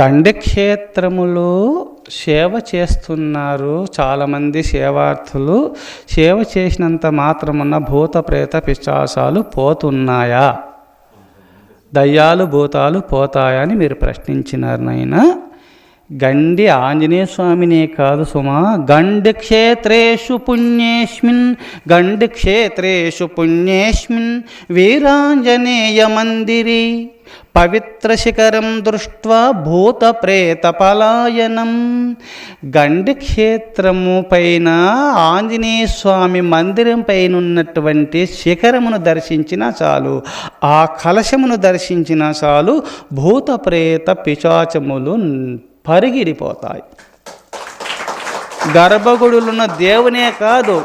గండక్షేత్రములో సేవ చేస్తున్నారు చాలామంది సేవార్థులు. సేవ చేసినంత మాత్రమున్న భూత ప్రేత పిశాసాలు పోతున్నాయా? దయ్యాలు భూతాలు పోతాయని మీరు ప్రశ్నించినారు నాయన. గండి ఆంజనేయ స్వామినే కాదు సుమా. గండి క్షేత్రేషు పుణ్యేష్మిన్ గండి క్షేత్రేషు పుణ్యేష్మిన్ వీరాంజనేయ మందిరి. పవిత్ర శిఖరం దృష్ట్వా భూత ప్రేత పలాయనం గండి క్షేత్రము పైన ఆంజనేయ స్వామి మందిరం పైన ఉన్నటువంటి శిఖరమును దర్శించినా చాలు ఆ కలశమును దర్శించినా చాలు భూత ప్రేత పిశాచములు పరిగిడిపోతాయి. గర్భగుడులున్న దేవునే కాదు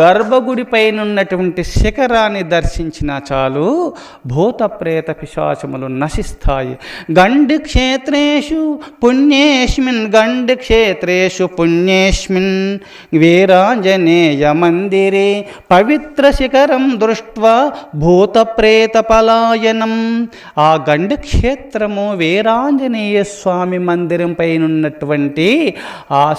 గర్భగుడి పైన ఉన్నటువంటి శిఖరాన్ని దర్శించిన చాలు భూత ప్రేత పిశాచములు నశిస్తాయి. గండి క్షేత్రేషు పుణ్యేష్మిన్ గండి క్షేత్రేషు పుణ్యేష్మిన్ వీరాంజనేయ మందిరే పవిత్ర శిఖరం దృష్ట్వా భూత ప్రేత పలాయనం. ఆ గండి క్షేత్రము వీరాంజనేయ స్వామి మందిరం పైన ఉన్నటువంటి ఆ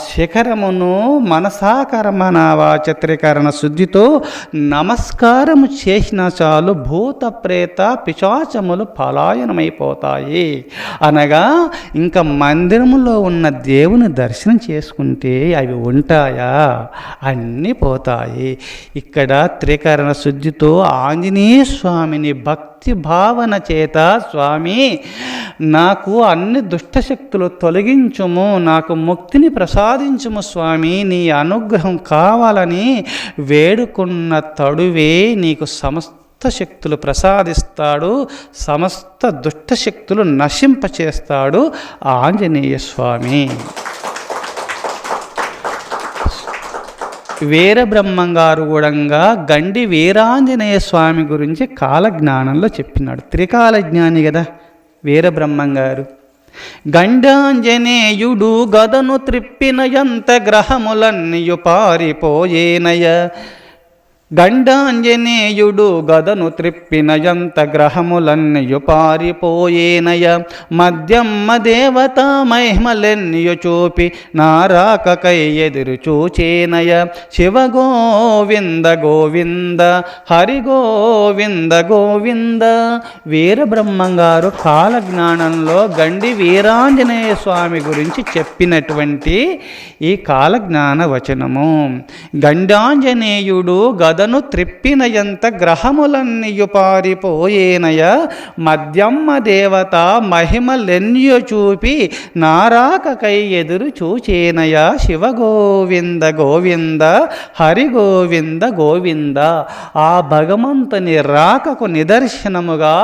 శిఖరమును మనసాకరమణ వాచత్రీకరణ శుద్ధితో నమస్కారము చేసిన చాలు భూత ప్రేత పిశాచములు పలాయనమైపోతాయి. అనగా ఇంకా మందిరములో ఉన్న దేవుని దర్శనం చేసుకుంటే అవి ఉంటాయా? అన్నీ పోతాయి. ఇక్కడ త్రికరణ శుద్ధితో ఆంజనేయ స్వామిని భక్తి భావన చేత స్వామి నాకు అన్ని దుష్టశక్తులు తొలగించుము నాకు ముక్తిని ప్రసాదించుము స్వామి నీ అనుగ్రహం కావాలని వేడుకున్న తడువే నీకు సమస్త శక్తులు ప్రసాదిస్తాడు సమస్త దుష్టశక్తులు నశింపచేస్తాడు. ఆంజనేయ స్వామి. వీరబ్రహ్మంగారు కూడా గండి వీరాంజనేయ స్వామి గురించి కాలజ్ఞానంలో చెప్పినాడు. త్రికాల జ్ఞాని కదా వీరబ్రహ్మంగారు. గండాంజనేయుడు గదను త్రిప్పిన ఎంత గ్రహములన్నయు పారిపోయేనయ గండాంజనేయుడు గదను త్రిప్పినయంత గ్రహములన్నయు పారిపోయేనయ. మద్యమ్మ దేవత మహిమలెన్నయు చూపి నారాకకై ఎదురు చూచేనయ. శివ గోవింద గోవింద హరి గోవింద గోవింద. వీరబ్రహ్మంగారు కాలజ్ఞానంలో గండి వీరాంజనేయ స్వామి గురించి చెప్పినటువంటి ఈ కాలజ్ఞాన వచనము. గండాంజనేయుడు గద గదను త్రిప్పినయంత గ్రహములన్నీయు పారిపోయేనయ. మద్యమ్మ దేవత మహిమలెన్యు చూపి నారాకకై ఎదురు చూచేనయ. శివ గోవింద గోవింద హరి గోవింద. గోవింద ఆ భగవంతుని రాకకు నిదర్శనముగా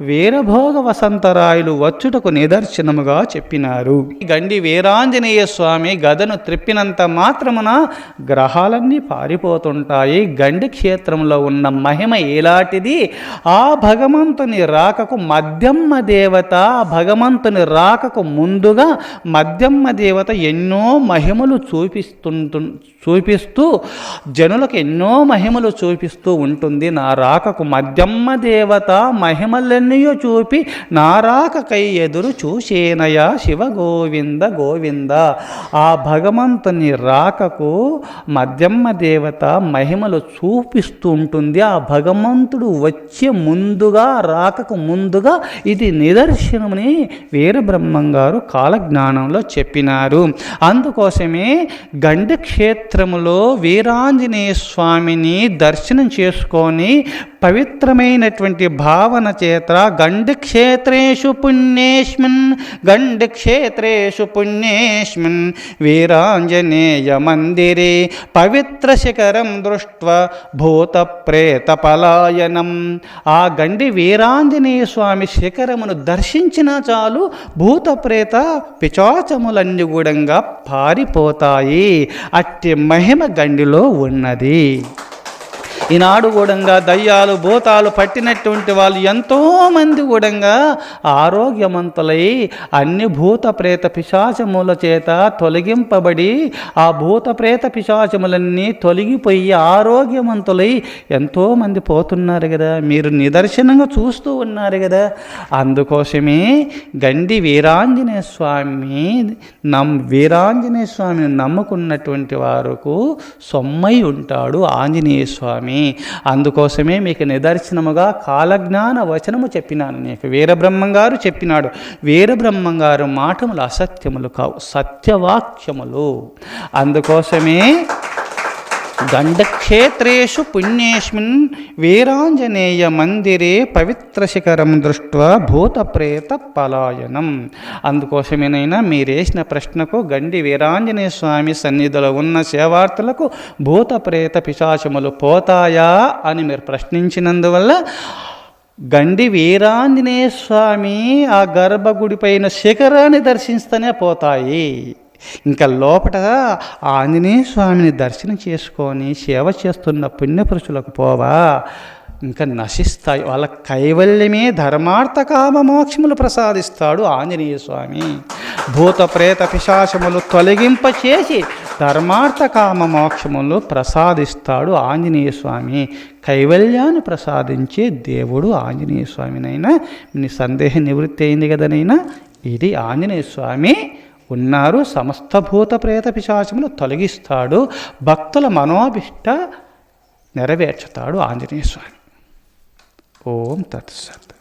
వీరభోగ వసంతరాయులు వచ్చుటకు నిదర్శనముగా చెప్పినారు. గండి వీరాంజనేయ స్వామి గదను త్రిప్పినంత మాత్రమున గ్రహాలన్నీ పారిపోతుంటాయి. గండి క్షేత్రంలో ఉన్న మహిమ ఎలాంటిది ఆ భగవంతుని రాకకు మధ్యమ్మ దేవత ఆ భగవంతుని రాకకు ముందుగా మధ్యమ్మ దేవత ఎన్నో మహిమలు చూపిస్తుంటు చూపిస్తూ జనులకు ఎన్నో మహిమలు చూపిస్తూ ఉంటుంది. నా రాకకు మధ్యమ్మ దేవత మహిమలన్నయో చూపి నా రాకకై ఎదురు చూసేనయ శివ గోవింద గోవింద. ఆ భగవంతుని రాకకు మధ్యమ్మ దేవత మహిమలు చూపిస్తూ ఉంటుంది. ఆ భగవంతుడు వచ్చే ముందుగా రాకకు ముందుగా ఇది నిదర్శనమని వీరబ్రహ్మం గారు కాలజ్ఞానంలో చెప్పినారు. అందుకోసమే గండ క్షేత్రములో వీరాంజనేయ స్వామిని దర్శనం చేసుకొని పవిత్రమైనటువంటి భావన చేత గండి క్షేత్రేషు పుణ్యేష్మిన్ గండి క్షేత్రేషు పుణ్యేష్మిన్ వీరాంజనేయ మందిరే పవిత్ర శిఖరం దృష్ట్వా భూత ప్రేత పలాయనం ఆ గండి వీరాంజనేయ స్వామి శిఖరమును దర్శించినా చాలు భూత ప్రేత పిచాచములన్నీ కూడా పారిపోతాయి. అట్టి మహిమ గండిలో ఉన్నది. ఈనాడు కూడంగా దయ్యాలు భూతాలు పట్టినటువంటి వాళ్ళు ఎంతోమంది కూడంగా ఆరోగ్యవంతులై అన్ని భూత ప్రేత పిశాచముల చేత తొలగింపబడి ఆ భూత ప్రేత పిశాచములన్నీ తొలగిపోయి ఆరోగ్యవంతులై ఎంతోమంది పోతున్నారు కదా. మీరు నిదర్శనంగా చూస్తూ ఉన్నారు కదా. అందుకోసమే గండి వీరాంజనేయ స్వామి నమ్ వీరాంజనేయ స్వామిని నమ్ముకున్నటువంటి వారుకు సొమ్మై ఉంటాడు ఆంజనేయ స్వామి. అందుకోసమే మీకు నిదర్శనముగా కాలజ్ఞాన వచనము చెప్పినాను. నీకు వీరబ్రహ్మం గారు చెప్పినాడు. వీరబ్రహ్మం గారు మాటములు అసత్యములు కావు. సత్యవాక్యములు. అందుకోసమే గండక్షేత్రేషు పుణ్యేస్మిన్ వీరాంజనేయ మందిరే పవిత్ర శిఖరం దృష్ట్వా భూతప్రేత పలాయనం. అందుకోసమేనైనా మీరేసిన ప్రశ్నకు గండి వీరాంజనేయ స్వామి సన్నిధిలో ఉన్న సేవార్థులకు భూతప్రేత పిశాచములు పోతాయా అని మీరు ప్రశ్నించినందువల్ల గండి వీరాంజనేయ స్వామి ఆ గర్భగుడి పైన శిఖరాన్ని దర్శిస్తూనే పోతాయి. ఇంకా లోపల ఆంజనేయ స్వామిని దర్శనం చేసుకొని సేవ చేస్తున్న పుణ్యపురుషులకు పోవా. ఇంకా నశిస్తాయి. వాళ్ళ కైవల్యమే ధర్మార్థ కామ మోక్షములు ప్రసాదిస్తాడు ఆంజనేయ స్వామి. భూత ప్రేత పిశాచములు తొలగింప చేసి ధర్మార్థ కామ మోక్షములు ప్రసాదిస్తాడు ఆంజనేయ స్వామి. కైవల్యాన్ని ప్రసాదించే దేవుడు ఆంజనేయ స్వామినైనా. మీ సందేహ నివృత్తి అయింది కదనైనా ఇది ఆంజనేయ స్వామి ఉన్నారు. సమస్త భూత ప్రేత పిశాచములు తొలగిస్తాడు. భక్తుల మనోభిష్ట నెరవేర్చుతాడు ఆంజనేయ స్వామి ఓం తత్సత్.